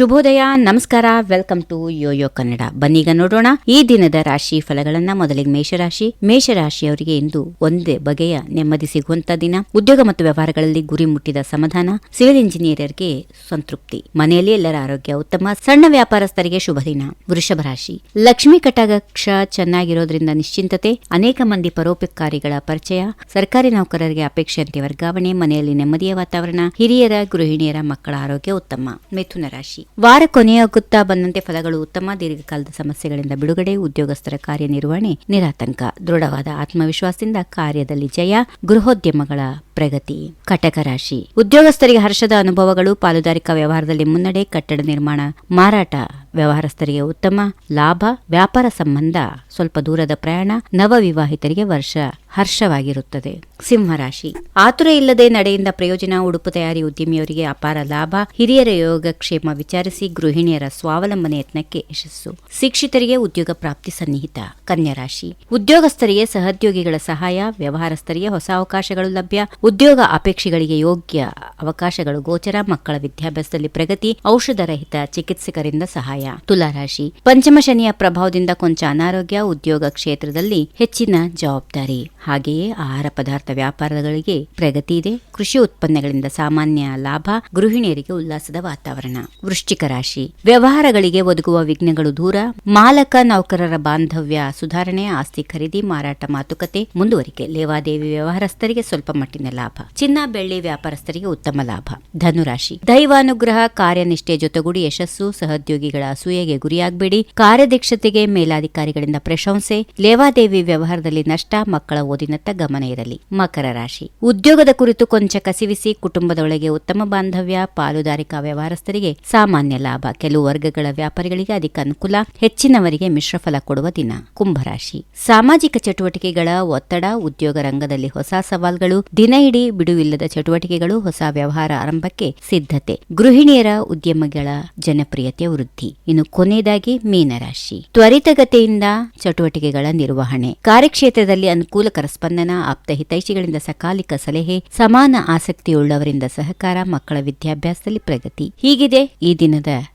ಶುಭೋದಯ, ನಮಸ್ಕಾರ, welcome to Yoyo Kannada. ಬನ್ನೀಗ ನೋಡೋಣ ಈ ದಿನದ ರಾಶಿ ಫಲಗಳನ್ನ ಮೊದಲಿಗೆ ಮೇಷರಾಶಿ. ಮೇಷರಾಶಿಯವರಿಗೆ ಇಂದು ಒಂದೇ ಬಗೆಯ ನೆಮ್ಮದಿ ಸಿಗುವಂತ ದಿನ. ಉದ್ಯೋಗ ಮತ್ತು ವ್ಯವಹಾರಗಳಲ್ಲಿ ಗುರಿ ಮುಟ್ಟಿದ ಸಮಾಧಾನ. ಸಿವಿಲ್ ಇಂಜಿನಿಯರ್ಗೆ ಸಂತೃಪ್ತಿ. ಮನೆಯಲ್ಲಿ ಎಲ್ಲರ ಆರೋಗ್ಯ ಉತ್ತಮ. ಸಣ್ಣ ವ್ಯಾಪಾರಸ್ಥರಿಗೆ ಶುಭ ದಿನ. ವೃಷಭ ರಾಶಿ. ಲಕ್ಷ್ಮೀ ಕಟಾಕ್ಷ ಚೆನ್ನಾಗಿರೋದ್ರಿಂದ ನಿಶ್ಚಿಂತತೆ. ಅನೇಕ ಮಂದಿ ಪರೋಪಕಾರಿಗಳ ಪರಿಚಯ. ಸರ್ಕಾರಿ ನೌಕರರಿಗೆ ಅಪೇಕ್ಷೆಯಂತೆ ವರ್ಗಾವಣೆ. ಮನೆಯಲ್ಲಿ ನೆಮ್ಮದಿಯ ವಾತಾವರಣ. ಹಿರಿಯರ, ಗೃಹಿಣಿಯರ ಮಕ್ಕಳ ಆರೋಗ್ಯ ಉತ್ತಮ. ಮಿಥುನ ರಾಶಿ. ವಾರ ಕೊನೆಯಾಗುತ್ತಾ ಬಂದಂತೆ ಫಲಗಳು ಉತ್ತಮ ದೀರ್ಘಕಾಲದ ಸಮಸ್ಯೆಗಳಿಂದ ಬಿಡುಗಡೆ. ಉದ್ಯೋಗಸ್ಥರ ಕಾರ್ಯನಿರ್ವಹಣೆ ನಿರಾತಂಕ. ದೃಢವಾದ ಆತ್ಮವಿಶ್ವಾಸದಿಂದ ಕಾರ್ಯದಲ್ಲಿ ಜಯ. ಗೃಹೋದ್ಯಮಗಳ ಪ್ರಗತಿ, ಕಟಕ ರಾಶಿ. ಉದ್ಯೋಗಸ್ಥರಿಗೆ ಹರ್ಷದ ಅನುಭವಗಳು, ಪಾಲುದಾರಿಕಾ ವ್ಯವಹಾರದಲ್ಲಿ ಮುನ್ನಡೆ, ಕಟ್ಟಡ ನಿರ್ಮಾಣ, ಮಾರಾಟ, ವ್ಯವಹಾರಸ್ಥರಿಗೆ ಉತ್ತಮ, ಲಾಭ, ವ್ಯಾಪಾರ ಸಂಬಂಧ, ಸ್ವಲ್ಪ ದೂರದ ಪ್ರಯಾಣ ನವ ವಿವಾಹಿತರಿಗೆ ವರ್ಷ ಹರ್ಷವಾಗಿರುತ್ತದೆ. ಸಿಂಹರಾಶಿ ಆತುರ ಇಲ್ಲದೆ ನಡೆಯಿಂದ ಪ್ರಯೋಜನ, ಉಡುಪು ತಯಾರಿ ಉದ್ಯಮಿಯವರಿಗೆ ಅಪಾರ ಲಾಭ, ಹಿರಿಯರ ಯೋಗಕ್ಷೇಮ ವಿಚಾರಿಸಿ ಗೃಹಿಣಿಯರ ಸ್ವಾವಲಂಬನೆ ಯತ್ನಕ್ಕೆ ಯಶಸ್ಸು. ಶಿಕ್ಷಿತರಿಗೆ ಉದ್ಯೋಗ ಪ್ರಾಪ್ತಿ ಸನ್ನಿಹಿತ. ಕನ್ಯಾ ರಾಶಿ. ಉದ್ಯೋಗಸ್ಥರಿಗೆ ಸಹೋದ್ಯೋಗಿಗಳ ಸಹಾಯ, ವ್ಯವಹಾರಸ್ಥರಿಗೆ ಹೊಸ ಅವಕಾಶಗಳು ಲಭ್ಯ ಉದ್ಯೋಗ ಅಪೇಕ್ಷೆಗಳಿಗೆ ಯೋಗ್ಯ ಅವಕಾಶಗಳು ಗೋಚರ ಮಕ್ಕಳ ವಿದ್ಯಾಭ್ಯಾಸದಲ್ಲಿ ಪ್ರಗತಿ ಔಷಧ ರಹಿತ ಚಿಕಿತ್ಸಕರಿಂದ ಸಹಾಯ. ತುಲಾರಾಶಿ. ಪಂಚಮ ಶನಿಯ ಪ್ರಭಾವದಿಂದ ಕೊಂಚ ಅನಾರೋಗ್ಯ, ಉದ್ಯೋಗ ಕ್ಷೇತ್ರದಲ್ಲಿ ಹೆಚ್ಚಿನ ಜವಾಬ್ದಾರಿ. ಹಾಗೆಯೇ ಆಹಾರ ಪದಾರ್ಥ ವ್ಯಾಪಾರಗಳಿಗೆ ಪ್ರಗತಿ ಇದೆ. ಕೃಷಿ ಉತ್ಪನ್ನಗಳಿಂದ ಸಾಮಾನ್ಯ ಲಾಭ, ಗೃಹಿಣಿಯರಿಗೆ ಉಲ್ಲಾಸದ ವಾತಾವರಣ. ವೃಶ್ಚಿಕ ರಾಶಿ. ವ್ಯವಹಾರಗಳಿಗೆ ಒದಗುವ ವಿಘ್ನಗಳು ದೂರ. ಮಾಲಕ ನೌಕರರ ಬಾಂಧವ್ಯ ಸುಧಾರಣೆ, ಆಸ್ತಿ ಖರೀದಿ, ಮಾರಾಟ ಮಾತುಕತೆ ಮುಂದುವರಿಕೆ. ಲೇವಾದೇವಿ ವ್ಯವಹಾರಸ್ಥರಿಗೆ ಸ್ವಲ್ಪ ಮಟ್ಟಿನ ಲಾಭ. ಚಿನ್ನ, ಬೆಳ್ಳಿ ವ್ಯಾಪಾರಸ್ಥರಿಗೆ ಉತ್ತಮ ಲಾಭ. ಧನುರಾಶಿ. ದೈವಾನುಗ್ರಹ, ಕಾರ್ಯನಿಷ್ಠೆ ಜೊತೆಗೂಡಿ ಯಶಸ್ಸು, ಸಹೋದ್ಯೋಗಿಗಳ ಅಸೂಯೆಗೆ ಗುರಿಯಾಗಬೇಡಿ. ಕಾರ್ಯದಕ್ಷತೆಗೆ ಮೇಲಾಧಿಕಾರಿಗಳಿಂದ ಪ್ರಶಂಸೆ. ಲೇವಾದೇವಿ ವ್ಯವಹಾರದಲ್ಲಿ ನಷ್ಟ, ಮಕ್ಕಳ ಓದಿನತ್ತ ಗಮನ ಇರಲಿ. ಮಕರ ರಾಶಿ. ಉದ್ಯೋಗದ ಕುರಿತು ಕೊಂಚ ಕಸಿವಿಸಿ ಕುಟುಂಬದೊಳಗೆ ಉತ್ತಮ ಬಾಂಧವ್ಯ, ಪಾಲುದಾರಿಕಾ ವ್ಯವಹಾರಸ್ಥರಿಗೆ ಸಾಮಾನ್ಯ ಲಾಭ. ಕೆಲವು ವರ್ಗಗಳ ವ್ಯಾಪಾರಿಗಳಿಗೆ ಅಧಿಕ ಅನುಕೂಲ. ಹೆಚ್ಚಿನವರಿಗೆ ಮಿಶ್ರಫಲ ಕೊಡುವ ದಿನ. ಕುಂಭರಾಶಿ. ಸಾಮಾಜಿಕ ಚಟುವಟಿಕೆಗಳ ಒತ್ತಡ, ಉದ್ಯೋಗ ರಂಗದಲ್ಲಿ ಹೊಸ ಸವಾಲ್ಗಳು. ದಿನ ಇಡೀ ಬಿಡುವಿಲ್ಲದ ಚಟುವಟಿಕೆಗಳು ಹೊಸ ವ್ಯವಹಾರ ಆರಂಭಕ್ಕೆ ಸಿದ್ಧತೆ. ಗೃಹಿಣಿಯರ ಉದ್ಯಮಗಳ ಜನಪ್ರಿಯತೆ ವೃದ್ಧಿ. ಇನ್ನು ಕೊನೆಯದಾಗಿ ಮೀನರಾಶಿ. ತ್ವರಿತಗತಿಯಿಂದ ಚಟುವಟಿಕೆಗಳ ನಿರ್ವಹಣೆ. ಕಾರ್ಯಕ್ಷೇತ್ರದಲ್ಲಿ ಅನುಕೂಲಕರ ಸ್ಪಂದನ, ಆಪ್ತ ಹಿತೈಷಿಗಳಿಂದ ಸಕಾಲಿಕ ಸಲಹೆ, ಸಮಾನ ಆಸಕ್ತಿಯುಳ್ಳವರಿಂದ ಸಹಕಾರ, ಮಕ್ಕಳ ವಿದ್ಯಾಭ್ಯಾಸದಲ್ಲಿ ಪ್ರಗತಿ. ಹೀಗಿದೆ ಈ ದಿನದ